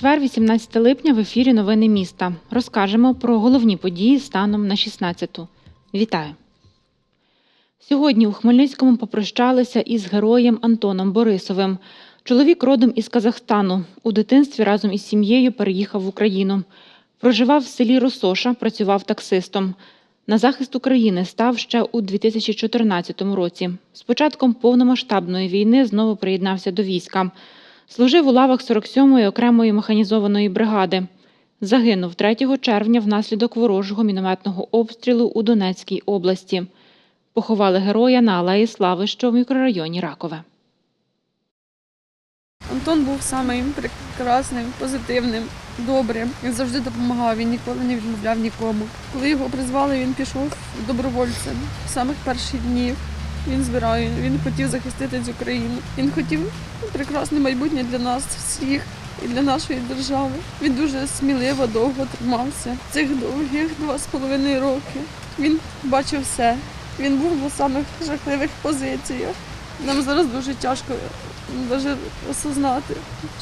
Четвер, 18 липня, в ефірі Новини міста. Розкажемо про головні події станом на 16-ту. Вітаю! Сьогодні у Хмельницькому попрощалися із героєм Антоном Борисовим. Чоловік родом із Казахстану. У дитинстві разом із сім'єю переїхав в Україну. Проживав в селі Росоша, працював таксистом. На захист України став ще у 2014 році. З початком повномасштабної війни знову приєднався до війська. Служив у лавах 47-ї окремої механізованої бригади. Загинув 3 червня внаслідок ворожого мінометного обстрілу у Донецькій області. Поховали героя на Алеї Слави, що в мікрорайоні Ракове. Антон був самим прекрасним, позитивним, добрим. Він завжди допомагав, він ніколи не відмовляв нікому. Коли його призвали, він пішов добровольцем з самих перших днів. Він збирав, він хотів захистити цю країну. Він хотів прекрасне майбутнє для нас всіх і для нашої держави. Він дуже сміливо, довго тримався. Цих довгих два з половиною роки. Він бачив все. Він був на самих жахливих позиціях. Нам зараз дуже тяжко навіть осознати,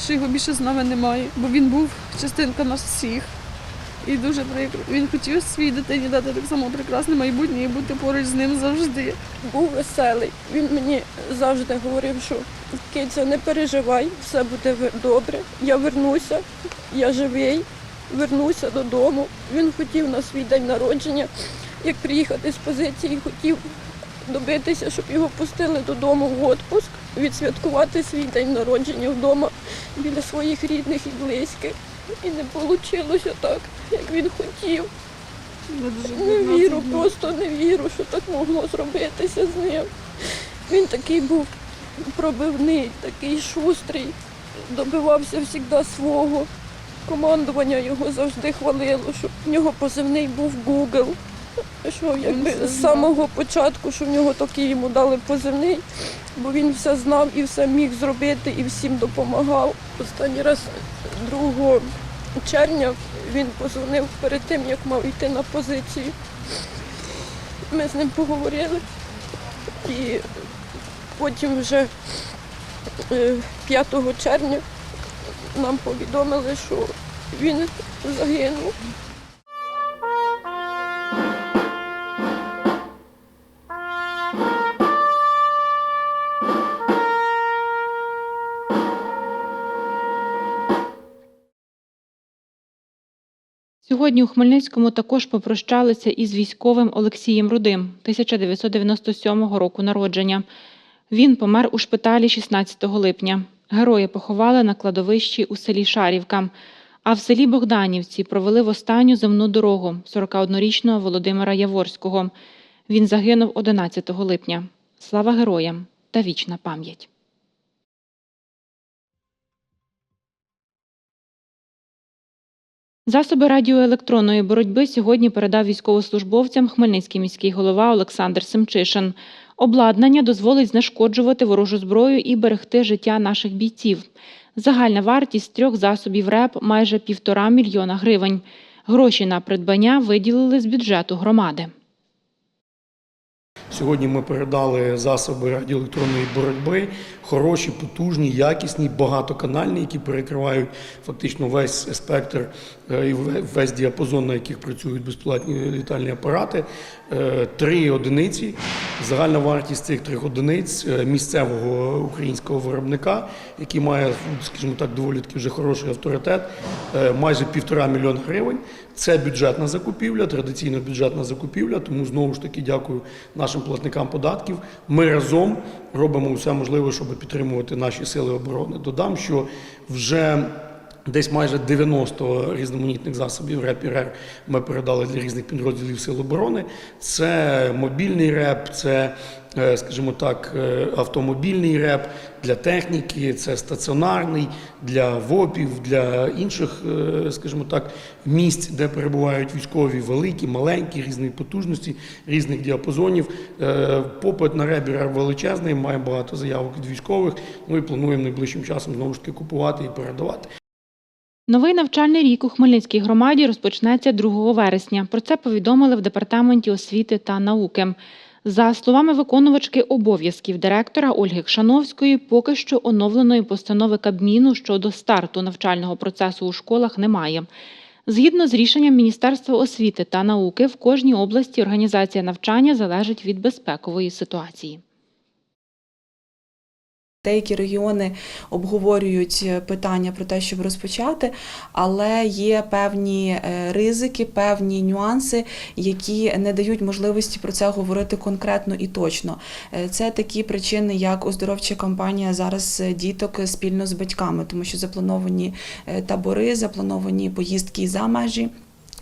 що його більше з нами немає, бо він був частинка нас всіх. І дуже прикро. Він хотів своїй дитині дати так само прекрасне майбутнє і бути поруч з ним завжди. був веселий. Він мені завжди говорив, що киця, не переживай, все буде добре. Я вернуся, я живий, вернуся додому. Він хотів на свій день народження, як приїхати з позиції, хотів добитися, щоб його пустили додому в відпуск, відсвяткувати свій день народження вдома біля своїх рідних і близьких. І не вийшло так, як він хотів. Не віру, просто не віру, що так могло зробитися з ним. Він такий був пробивний, такий шустрий, добивався завжди свого. Командування його завжди хвалило, що в нього позивний був Google. Що якби з самого початку, що в нього такий йому дали позивний, бо він все знав і все міг зробити і всім допомагав. Останній раз 2 червня він позвонив перед тим, як мав йти на позицію. Ми з ним поговорили і потім вже е, 5 червня нам повідомили, що він загинув. Сьогодні у Хмельницькому також попрощалися із військовим Олексієм Рудим 1997 року народження. Він помер у шпиталі 16 липня. Героя поховали на кладовищі у селі Шарівка. А в селі Богданівці провели в останню земну дорогу 41-річного Володимира Яворського. Він загинув 11 липня. Слава героям та вічна пам'ять. Засоби радіоелектронної боротьби сьогодні передав військовослужбовцям Хмельницький міський голова Олександр Семчишин. Обладнання дозволить знешкоджувати ворожу зброю і берегти життя наших бійців. Загальна вартість трьох засобів РЕП майже півтора мільйона гривень. Гроші на придбання виділили з бюджету громади. Сьогодні ми передали засоби радіоелектронної боротьби, хороші, потужні, якісні, багатоканальні, які перекривають фактично весь спектр е, і весь діапазон, на яких працюють безплатні літальні апарати. Е, Три одиниці. Загальна вартість цих трьох одиниць е, місцевого українського виробника, який має, скажімо так, доволі таки вже хороший авторитет, майже півтора мільйона гривень. Це бюджетна закупівля, традиційно бюджетна закупівля. Тому знову ж таки дякую нашим платникам податків. Ми разом робимо все можливе, щоб підтримувати наші сили оборони. Додам, що вже Десь майже 90 різноманітних засобів РЕП і РЕР ми передали для різних підрозділів Сил оборони. Це мобільний РЕП, це, скажімо так, е, автомобільний РЕП для техніки, це стаціонарний для ВОПів, для інших, е, скажімо так, місць, де перебувають військові, великі, маленькі, різної потужності, різних діапазонів. Е, Попит на РЕБ величезний, має багато заявок від військових. Ну і плануємо найближчим часом знову ж таки купувати і передавати. Новий навчальний рік у Хмельницькій громаді розпочнеться 2 вересня. Про це повідомили в департаменті освіти та науки. За словами виконувачки обов'язків директора Ольги Кшановської, поки що оновленої постанови Кабміну щодо старту навчального процесу у школах немає. Згідно з рішенням Міністерства освіти та науки, в кожній області організація навчання залежить від безпекової ситуації. Деякі регіони обговорюють е, питання про те, щоб розпочати, але є певні е, ризики, певні нюанси, які не дають можливості про це говорити конкретно і точно. Е, Це такі причини, як оздоровча кампанія зараз діток спільно з батьками, тому що заплановані табори, заплановані поїздки за межі.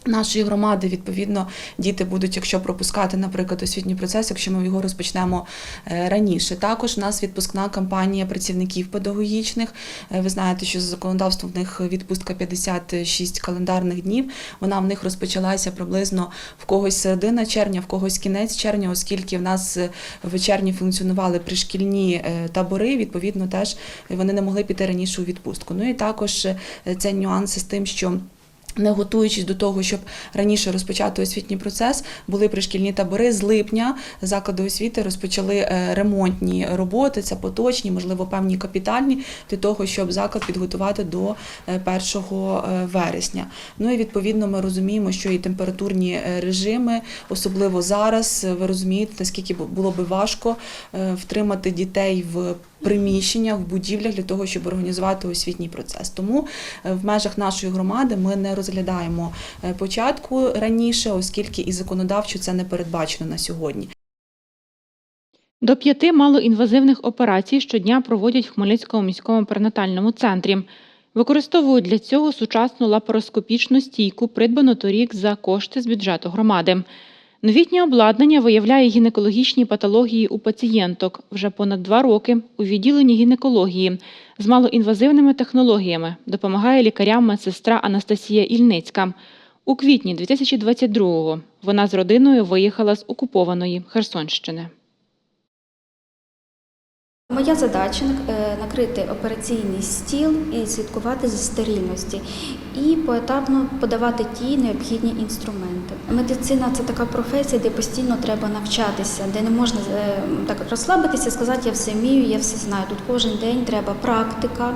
Нашої громади, відповідно, діти будуть, якщо пропускати, наприклад, освітній процес, якщо ми його розпочнемо е, раніше. Також у нас відпускна кампанія працівників педагогічних. Е, Ви знаєте, що за законодавством в них відпустка 56 календарних днів. Вона в них розпочалася приблизно в когось середина червня, в когось кінець червня, оскільки в нас е, в червні функціонували пришкільні табори. Відповідно, теж вони не могли піти раніше у відпустку. Ну і також це нюанси з тим, що. Не готуючись до того, щоб раніше розпочати освітній процес, були пришкільні табори. З липня заклади освіти розпочали е, ремонтні роботи, це поточні, можливо, певні капітальні, для того, щоб заклад підготувати до е, 1 вересня. Ну і відповідно ми розуміємо, що і температурні е, режими, особливо зараз, е, ви розумієте, наскільки було би важко е, втримати дітей в приміщеннях, в будівлях для того, щоб організувати освітній процес. Тому е, в межах нашої громади ми не розглядаємо е, початку раніше, оскільки і законодавчо це не передбачено на сьогодні. До п'яти малоінвазивних операцій щодня проводять в Хмельницькому міському перинатальному центрі. Використовують для цього сучасну лапароскопічну стійку, придбану торік за кошти з бюджету громади. Новітнє обладнання виявляє гінекологічні патології у пацієнток вже понад два роки у відділенні гінекології з малоінвазивними технологіями. Допомагає лікарям медсестра Анастасія Ільницька. У квітні 2022-го вона з родиною виїхала з окупованої Херсонщини. Моя задача е, накрити операційний стіл і слідкувати за стерильності, і поетапно подавати ті необхідні інструменти. Медицина це така професія, де постійно треба навчатися, де не можна е, так розслабитися, сказати, я все вмію, я все знаю. Тут кожен день треба практика,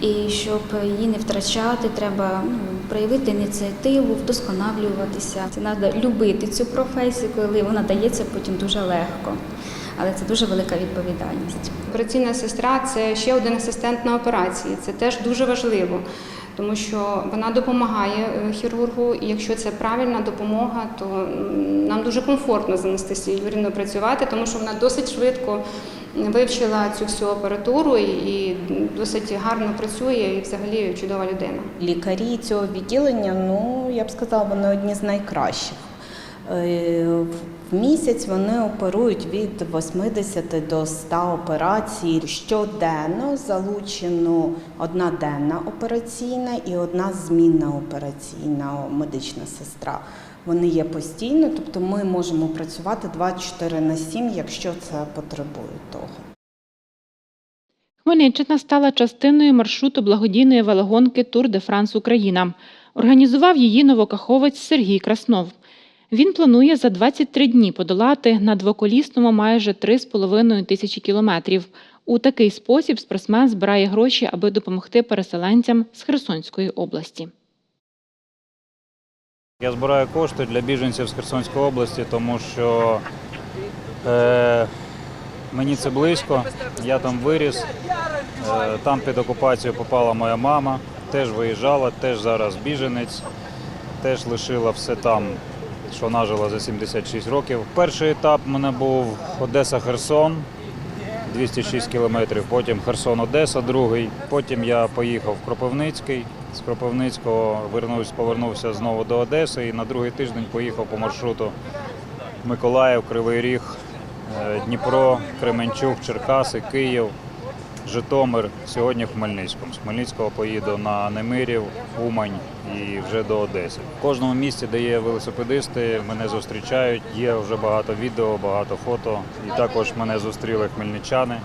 і щоб її не втрачати, треба ну, проявити ініціативу, вдосконалюватися. Це треба любити цю професію, коли вона дається потім дуже легко. Але це дуже велика відповідальність. Операційна сестра це ще один асистент на операції. Це теж дуже важливо, тому що вона допомагає е, хірургу, і якщо це правильна допомога, то нам дуже комфортно з Анастасією Юрівною працювати, тому що вона досить швидко вивчила цю всю апаратуру і досить гарно працює і взагалі чудова людина. Лікарі цього відділення, ну я б сказала, вони одні з найкращих. В місяць вони оперують від 80 до 100 операцій. Щоденно залучено одна денна операційна і одна змінна операційна медична сестра. Вони є постійно, тобто ми можемо працювати 24 на 7, якщо це потребує того. Хмельниччина стала частиною маршруту благодійної велогонки Тур де Франс Україна. Організував її новокаховець Сергій Краснов. Він планує за 23 дні подолати на двоколісному майже 3,5 тисячі кілометрів. У такий спосіб спортсмен збирає гроші, аби допомогти переселенцям з Херсонської області. Я збираю кошти для біженців з Херсонської області, тому що е, мені це близько, я там виріс, е, там під окупацію попала моя мама, теж виїжджала, теж зараз біженець, теж лишила все там, що нажила за 76 років. Перший етап у мене був Одеса-Херсон, 206 кілометрів, потім Херсон-Одеса, другий. Потім я поїхав в Кропивницький. З Кропивницького вернувся, повернувся знову до Одеси і на другий тиждень поїхав по маршруту Миколаїв, Кривий Ріг, е, Дніпро, Кременчук, Черкаси, Київ, Житомир. Сьогодні в Хмельницькому. З Хмельницького поїду на Немирів, Умань і вже до Одеси. В кожному місці, де є велосипедисти, мене зустрічають. Є вже багато відео, багато фото. І також мене зустріли хмельничани.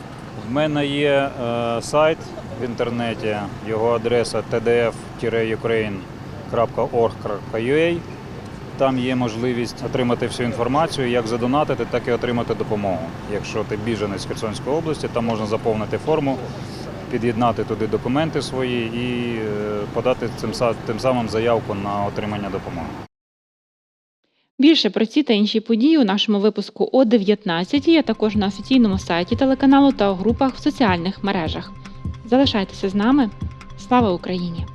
В мене є е, сайт в інтернеті. Його адреса tdf-ukraine.org.ua. Там є можливість отримати всю інформацію, як задонатити, так і отримати допомогу. Якщо ти біженець Херсонської області, там можна заповнити форму, під'єднати туди документи свої і е, подати тим самим заявку на отримання допомоги. Більше про ці та інші події у нашому випуску о 19, а також на офіційному сайті телеканалу та у групах в соціальних мережах. Залишайтеся з нами. Слава Україні!